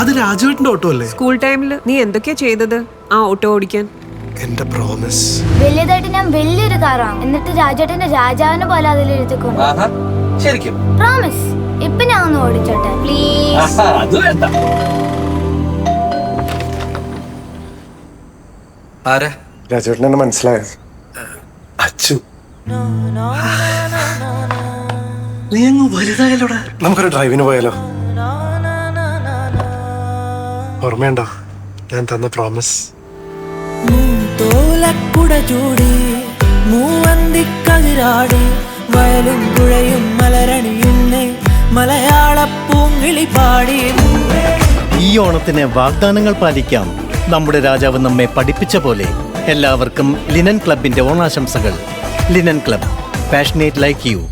അത് രാജുവേട്ടന്റെ ഓട്ടോ അല്ലേ? സ്കൂൾ ടൈമിൽ നീ എന്തൊക്കെയാ ചെയ്തത്? ആ ഓട്ടോ ഓടിക്കാൻ. എന്റെ പ്രോമിസ് വലിയതായിട്ട് ഞാൻ വലിയൊരു കാറാണ് എന്നിട്ട് രാജേട്ടന്റെ രാജാവിനെ പോലെ അതിൽ ശരിക്കും. പ്രോമിസ് ഇപ്പൊ ഞാൻ ഒന്ന് ഓടിച്ചോട്ടെ പ്ലീസ് അത് വേണ്ട. ആരാ? രാജുവേട്ടൻ എന്നെ മനസ്സിലായോ അച്ചു നീ അങ്ങ് വലുതായാലോടാ. നമുക്കൊരു ഡ്രൈവിന് പോയാലോ? ഓർമ്മയുണ്ടോ? ഞാൻ തന്ന പ്രോമിസ് തോലക്കുട ചൂടി മൂവന്തിക്കതിരാടി വയലും പുഴയും മലരണിയുന്നേ മലയാള പൂങ്കിളി പാടി. ഈ ഓണത്തിന് വാഗ്ദാനങ്ങൾ പാലിക്കാം. നമ്മുടെ രാജാവ് നമ്മെ പഠിപ്പിച്ച പോലെ എല്ലാവർക്കും ലിനൻ ക്ലബിന്റെ ഓണാശംസകൾ. Linen club passionate like you